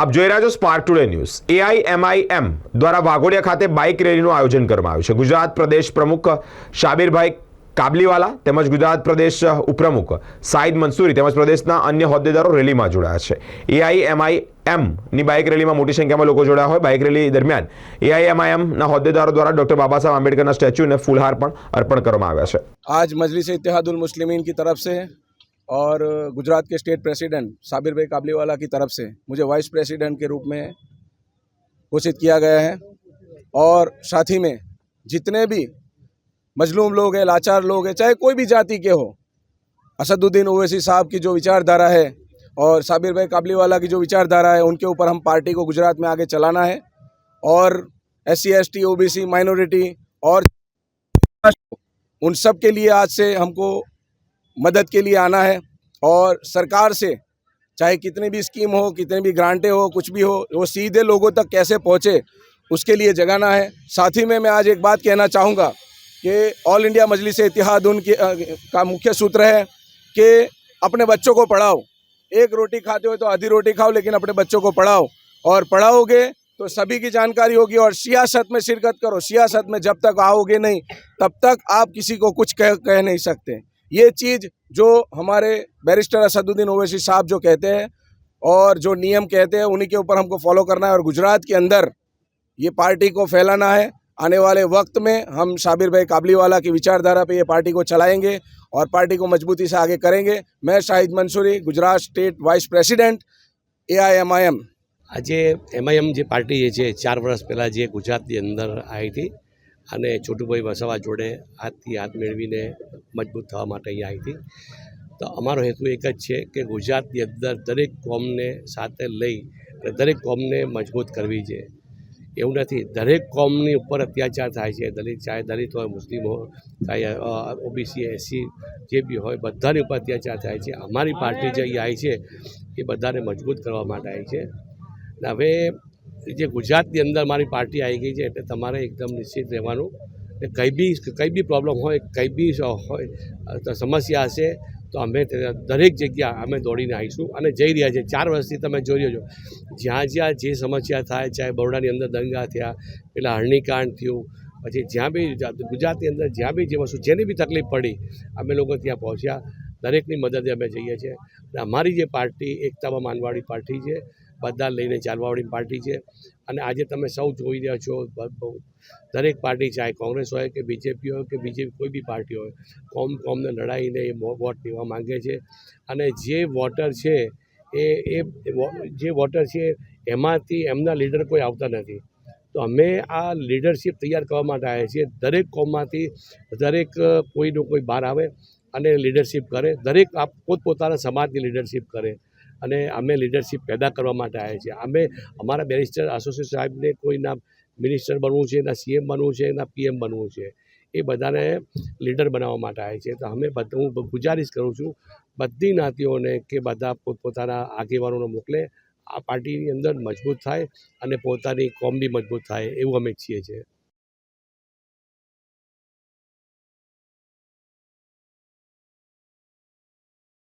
આપ જોઈ રહ્યા છો સ્પાર્ક ટુડે ન્યૂઝ એઆઈએમઆઈએમ દ્વારા વાઘોડિયા ખાતે બાઇક રેલીનું આયોજન કરવામાં આવ્યું છે. ગુજરાત પ્રદેશ પ્રમુખ શાબીરભાઈ કાબલીવાલા તેમજ ગુજરાત પ્રદેશ ઉપપ્રમુખ સાઈદ મંસૂરી તેમજ પ્રદેશના અન્ય હોદ્દેદારો રેલીમાં જોડાયા છે. એઆઈ એમઆઈ એમની બાઇક રેલીમાં મોટી સંખ્યામાં લોકો જોડાયા હોય. બાઇક રેલી દરમિયાન એઆઈએમઆઈએમના હોદ્દેદારો દ્વારા ડોક્ટર બાબા સાહેબ આંબેડકરના સ્ટેચ્યુને ફૂલહાર પણ અર્પણ કરવામાં આવ્યા છે. આજ મજલિસ ઇતિહાદુલ મુસ્લિમીન કી તરફ સે और गुजरात के स्टेट प्रेसिडेंट साबिर भाई काबलीवाला की तरफ़ से मुझे वाइस प्रेसिडेंट के रूप में घोषित किया गया है। और साथ ही में जितने भी मजलूम लोग हैं, लाचार लोग हैं, चाहे कोई भी जाति के हो, असदुद्दीन ओवैसी साहब की जो विचारधारा है और साबिर भाई काबलीवाला की जो विचारधारा है, उनके ऊपर हम पार्टी को गुजरात में आगे चलाना है। और S C S T O B C minority और उन सब के लिए आज से हमको मदद के लिए आना है और सरकार से, चाहे कितनी भी स्कीम हो, कितने भी ग्रांटें हो, कुछ भी हो, वो सीधे लोगों तक कैसे पहुँचे, उसके लिए जगाना है। साथ ही में मैं आज एक बात कहना चाहूँगा कि ऑल इंडिया मजलिस इतिहाद उनके का मुख्य सूत्र है कि अपने बच्चों को पढ़ाओ। एक रोटी खाते हो तो आधी रोटी खाओ, लेकिन अपने बच्चों को पढ़ाओ। और पढ़ाओगे तो सभी की जानकारी होगी और सियासत में शिरकत करो। सियासत में जब तक आओगे नहीं, तब तक आप किसी को कुछ कह कह नहीं सकते। ये चीज़ जो हमारे बैरिस्टर असदुद्दीन ओवैसी साहब जो कहते हैं और जो नियम कहते हैं उन्हीं के ऊपर हमको फॉलो करना है और गुजरात के अंदर ये पार्टी को फैलाना है आने वाले वक्त में हम साबिर भाई काबलीवाला की विचारधारा पे ये पार्टी को चलाएंगे और पार्टी को मजबूती से आगे करेंगे मैं Shahid Mansuri Gujarat state vice president AIMIM આજે એમઆઈએમ જે પાર્ટી જે છે ચાર વર્ષ પહેલાં જે ગુજરાતની અંદર આવી હતી અને છોટુભાઈ વસાવા જોડે હાથથી હાથ મેળવીને મજબૂત થવા માટે અહીંયા આવી હતી. તો અમારો હેતુ એક જ છે કે ગુજરાતની અંદર દરેક કોમને સાથે લઈ અને દરેક કોમને મજબૂત કરવી છે. એવું નથી, દરેક કોમની ઉપર અત્યાચાર થાય છે, દલિત ચાહે દલિત હોય, મુસ્લિમ હોય, ચાહે ઓબીસી એસસી જે બી હોય, બધાની ઉપર અત્યાચાર થાય છે. અમારી પાર્ટી જે અહીં આવી છે એ બધાને મજબૂત કરવા માટે આવી છે. ને હવે જે ગુજરાતની અંદર મારી પાર્ટી આવી ગઈ છે એટલે તમારે એકદમ નિશ્ચિત રહેવાનું કે કંઈ બી કંઈ બી પ્રોબ્લેમ હોય, કંઈ બી હોય સમસ્યા હશે, તો અમે દરેક જગ્યા અમે દોડીને આવીશું અને જઈ રહ્યા છીએ. ચાર વર્ષથી તમે જોઈ રહ્યો છો, જ્યાં જ્યાં જે સમસ્યા થાય, ચાહે બરોડાની અંદર દંગા થયા, પેલા હરણીકાંડ થયું, પછી જ્યાં બી ગુજરાતની અંદર જ્યાં બી જે વસ્તુ, જેની બી તકલીફ પડી, અમે લોકો ત્યાં પહોંચ્યા. દરેકની મદદે અમે જઈએ છીએ. અને અમારી જે પાર્ટી એકતામાં માનવાળી પાર્ટી છે બધા લઈને ચાલવાવાળી પાર્ટી છે. અને આજે તમે સૌ જોઈ રહ્યા છો દરેક પાર્ટી, ચાહે કોંગ્રેસ હોય કે બીજેપી હોય કે બીજી કોઈ બી પાર્ટી હોય, કોમ કોમને લડાઈને એ વોટ લેવા માંગે છે. અને જે વોટર છે એ એ જે વોટર છે એમાંથી એમના લીડર કોઈ આવતા નથી. તો અમે આ લીડરશિપ તૈયાર કરવા માટે આવ્યા છીએ. દરેક કોમમાંથી દરેક કોઈનો કોઈ બહાર આવે અને લીડરશિપ કરે. દરેક આપ પોતપોતાના સમાજની લીડરશિપ કરે. અને અમે લીડરશીપ પેદા કરવા માટે આવ્યા છીએ. અમે અમારા બેરિસ્ટર એસોસિએટ સાહેબને કોઈના મિનિસ્ટર બનવું છે, ના સીએમ બનવું છે, ના પીએમ બનવું છે, એ બધાને લીડર બનાવવા માટે આવ્યા છે તો અમે હું ગુજારિશ કરું છું, બધી જ્ઞાતિઓને કે બધા પોતપોતાના આગેવાનોને મોકલે, આ પાર્ટીની અંદર મજબૂત થાય અને પોતાની કોમ બી મજબૂત થાય એવું અમે ઈચ્છીએ છીએ.